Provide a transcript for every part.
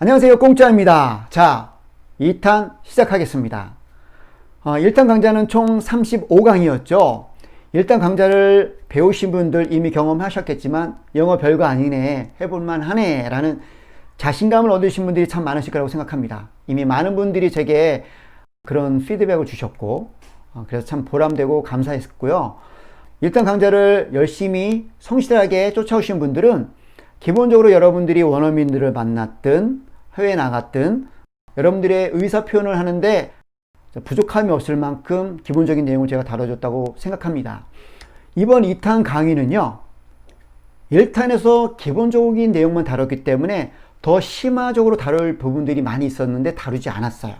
안녕하세요. 공짜입니다. 자, 2탄 시작하겠습니다. 어, 1탄 강좌는 총 35강이었죠. 1탄 강좌를 배우신 분들 이미 경험하셨겠지만 영어 별거 아니네, 해볼만 하네 라는 자신감을 얻으신 분들이 참 많으실 거라고 생각합니다. 이미 많은 분들이 제게 그런 피드백을 주셨고 어, 그래서 참 보람되고 감사했고요. 1탄 강좌를 열심히 성실하게 쫓아오신 분들은 기본적으로 여러분들이 원어민들을 만났든 해외에 나갔든 여러분들의 의사 표현을 하는데 부족함이 없을 만큼 기본적인 내용을 제가 다뤄줬다고 생각합니다. 이번 2탄 강의는요, 1탄에서 기본적인 내용만 다뤘기 때문에 더 심화적으로 다룰 부분들이 많이 있었는데 다루지 않았어요.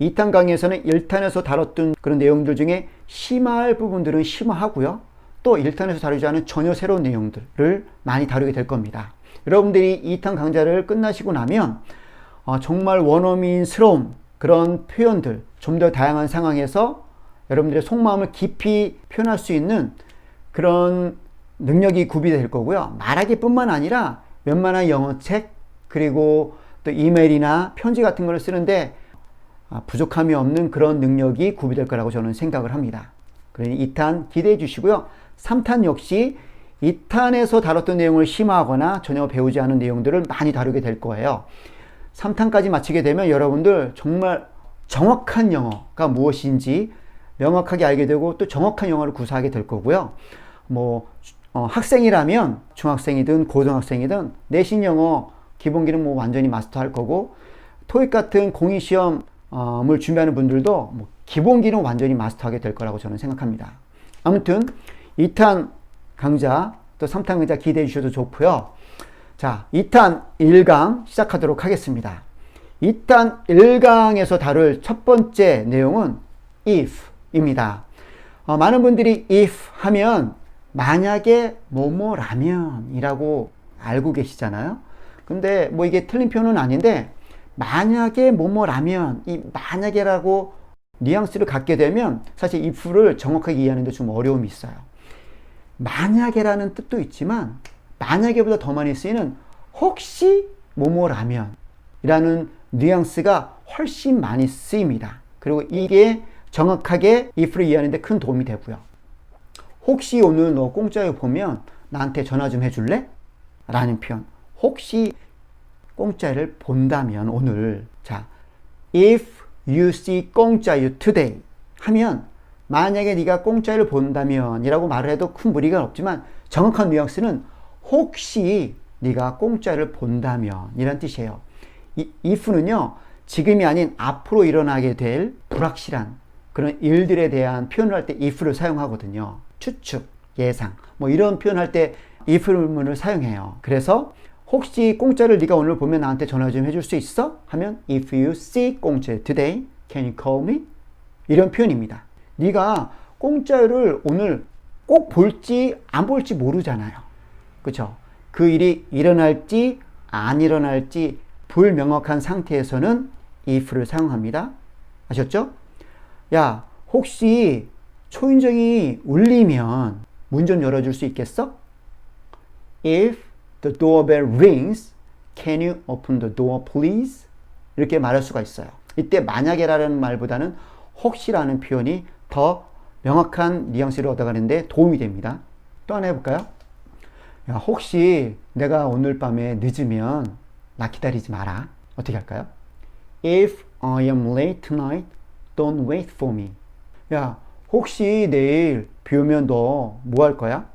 2탄 강의에서는 1탄에서 다뤘던 그런 내용들 중에 심화할 부분들은 심화하고요. 또 1탄에서 다루지 않은 전혀 새로운 내용들을 많이 다루게 될 겁니다. 여러분들이 2탄 강좌를 끝나시고 나면 어, 정말 원어민스러운 그런 표현들, 좀 더 다양한 상황에서 여러분들의 속마음을 깊이 표현할 수 있는 그런 능력이 구비될 거고요. 말하기뿐만 아니라 웬만한 영어책 그리고 또 이메일이나 편지 같은 걸 쓰는데 아, 부족함이 없는 그런 능력이 구비될 거라고 저는 생각을 합니다. 그러니 2탄 기대해 주시고요. 3탄 역시 2탄에서 다뤘던 내용을 심화하거나 전혀 배우지 않은 내용들을 많이 다루게 될 거예요. 3탄까지 마치게 되면 여러분들 정말 정확한 영어가 무엇인지 명확하게 알게 되고 또 정확한 영어를 구사하게 될 거고요. 뭐 어, 학생이라면 중학생이든 고등학생이든 내신 영어 기본기는 뭐 완전히 마스터할 거고 토익 같은 공익 시험을 준비하는 분들도 뭐 기본기는 완전히 마스터하게 될 거라고 저는 생각합니다. 아무튼 2탄 강좌 또 3탄 강좌 기대해 주셔도 좋고요. 자, 2탄 1강 시작하도록 하겠습니다. 2탄 1강에서 다룰 첫 번째 내용은 if입니다. 어, 많은 분들이 if 하면 만약에 뭐뭐라면이라고 알고 계시잖아요. 근데 뭐 이게 틀린 표현은 아닌데 만약에 뭐뭐라면 이 만약에라고 뉘앙스를 갖게 되면 사실 if를 정확하게 이해하는 데 좀 어려움이 있어요. 만약에라는 뜻도 있지만 만약에보다 더 많이 쓰이는 혹시 뭐뭐라면 이라는 뉘앙스가 훨씬 많이 쓰입니다. 그리고 이게 정확하게 if를 이해하는데 큰 도움이 되고요. 혹시 오늘 너 공짜에 보면 나한테 전화 좀 해줄래? 라는 표현. 혹시 공짜를 본다면 오늘 자 if you see 공짜유 today 하면 만약에 네가 공짜를 본다면 이라고 말을 해도 큰 무리가 없지만 정확한 뉘앙스는 혹시 네가 공짜를 본다면 이란 뜻이에요. 이 if는요 지금이 아닌 앞으로 일어나게 될 불확실한 그런 일들에 대한 표현을 할 때 if를 사용하거든요. 추측, 예상 뭐 이런 표현할 때 if문을 사용해요. 그래서 혹시 공짜를 네가 오늘 보면 나한테 전화 좀 해줄 수 있어? 하면 if you see 공짜 today, can you call me? 이런 표현입니다. 네가 공짜를 오늘 꼭 볼지 안 볼지 모르잖아요. 그렇죠? 그 일이 일어날지 안 일어날지 불명확한 상태에서는 if를 사용합니다. 아셨죠? 야, 혹시 초인종이 울리면 문 좀 열어줄 수 있겠어? If the doorbell rings, can you open the door please? 이렇게 말할 수가 있어요. 이때 만약에라는 말보다는 혹시라는 표현이 더 명확한 뉘앙스를 얻어가는데 도움이 됩니다. 또 하나 해볼까요? 야, 혹시 내가 오늘 밤에 늦으면 나 기다리지 마라. 어떻게 할까요? If I am late tonight, don't wait for me. 야, 혹시 내일 비 오면 너 뭐 할 거야?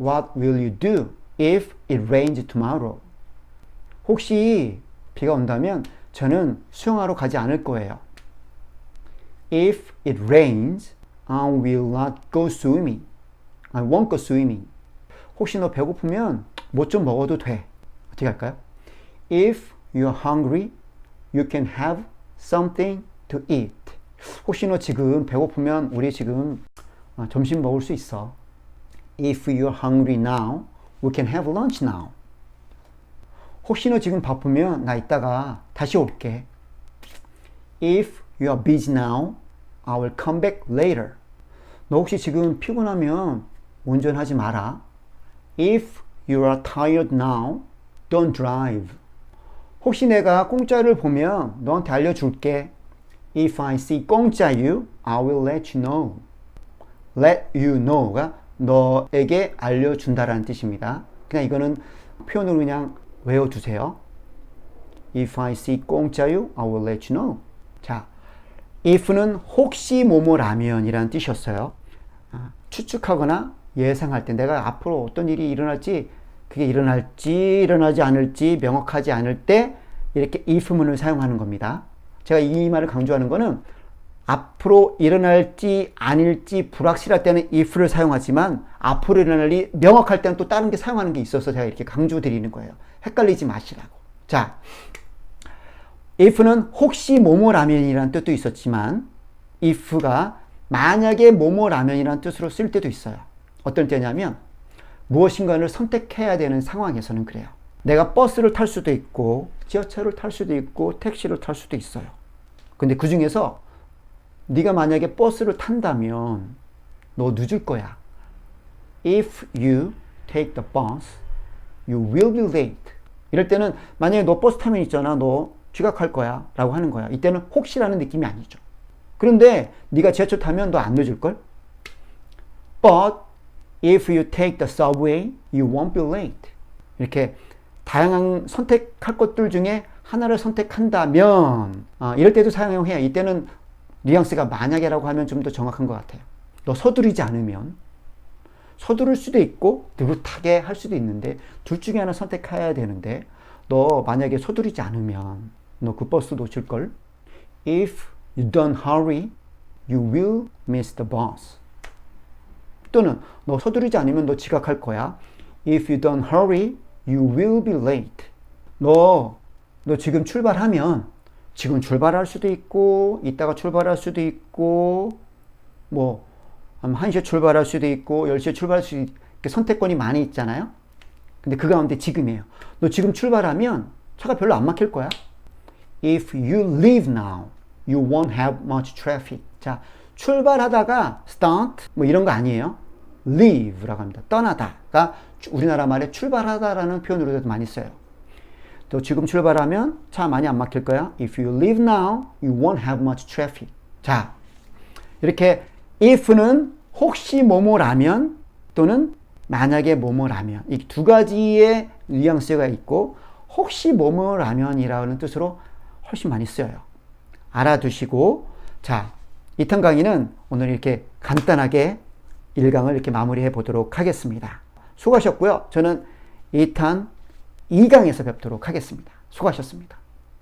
What will you do if it rains tomorrow? 혹시 비가 온다면 저는 수영하러 가지 않을 거예요. If it rains, I will not go swimming. I won't go swimming. 혹시 너 배고프면 뭐 좀 먹어도 돼. 어떻게 할까요? If you're hungry, you can have something to eat. 혹시 너 지금 배고프면 우리 지금 어, 점심 먹을 수 있어. If you're hungry now, we can have lunch now. 혹시 너 지금 바쁘면 나 이따가 다시 올게. If you are busy now, I will come back later. 너 혹시 지금 피곤하면 운전하지 마라. If you are tired now, don't drive. 혹시 내가 공짜를 보면 너한테 알려줄게. If I see 공짜유, I will let you know. Let you know가 너에게 알려준다라는 뜻입니다. 그냥 이거는 표현으로 그냥 외워두세요. If I see 공짜유, I will let you know. 자, if는 혹시 뭐뭐라면 이라는 뜻이었어요. 아, 추측하거나 예상할 때 내가 앞으로 어떤 일이 일어날지 그게 일어날지 일어나지 않을지 명확하지 않을 때 이렇게 if문을 사용하는 겁니다. 제가 이 말을 강조하는 거는 앞으로 일어날지 아닐지 불확실할 때는 if를 사용하지만 앞으로 일어날 일 명확할 때는 또 다른 게 사용하는 게 있어서 제가 이렇게 강조드리는 거예요. 헷갈리지 마시라고. 자, if는 혹시 뭐뭐라면이라는 뜻도 있었지만 if가 만약에 뭐뭐라면이라는 뜻으로 쓸 때도 있어요. 어떤 때냐면 무엇인가를 선택해야 되는 상황에서는 그래요. 내가 버스를 탈 수도 있고 지하철을 탈 수도 있고 택시를 탈 수도 있어요. 근데 그 중에서 네가 만약에 버스를 탄다면 너 늦을 거야. If you take the bus, you will be late. 이럴 때는 만약에 너 버스 타면 있잖아. 너 지각할 거야. 라고 하는 거야. 이때는 혹시라는 느낌이 아니죠. 그런데 네가 지하철 타면 너 안 늦을 걸? But if you take the subway, you won't be late. 이렇게 다양한 선택할 것들 중에 하나를 선택한다면 아, 이럴 때도 사용해야 이때는 뉘앙스가 만약에라고 하면 좀 더 정확한 것 같아요. 너 서두르지 않으면 서두를 수도 있고 느긋하게 할 수도 있는데 둘 중에 하나 선택해야 되는데 너 만약에 서두르지 않으면 너 그 버스 놓칠 걸. If you don't hurry, you will miss the bus. 또는 너 서두르지 않으면 너 지각할 거야. If you don't hurry, you will be late. 너, 너 지금 출발하면 지금 출발할 수도 있고, 이따가 출발할 수도 있고, 뭐, 1시에 출발할 수도 있고, 10시에 출발할 수도 있고, 선택권이 많이 있잖아요? 근데 그 가운데 지금이에요. 너 지금 출발하면 차가 별로 안 막힐 거야. If you leave now, you won't have much traffic. 자, 출발하다가 start 뭐 이런 거 아니에요. leave라고 합니다. 떠나다가 우리나라 말에 출발하다라는 표현으로도 많이 써요. 또 지금 출발하면 차 많이 안 막힐 거야. If you leave now, you won't have much traffic. 자, 이렇게 if는 혹시 뭐뭐라면 또는 만약에 뭐뭐라면 이 두 가지의 뉘앙스가 있고 혹시 뭐뭐라면이라는 뜻으로 훨씬 많이 쓰여요. 알아두시고 자, 2탄 강의는 오늘 이렇게 간단하게 1강을 이렇게 마무리해 보도록 하겠습니다. 수고하셨고요. 저는 2탄 2강에서 뵙도록 하겠습니다. 수고하셨습니다.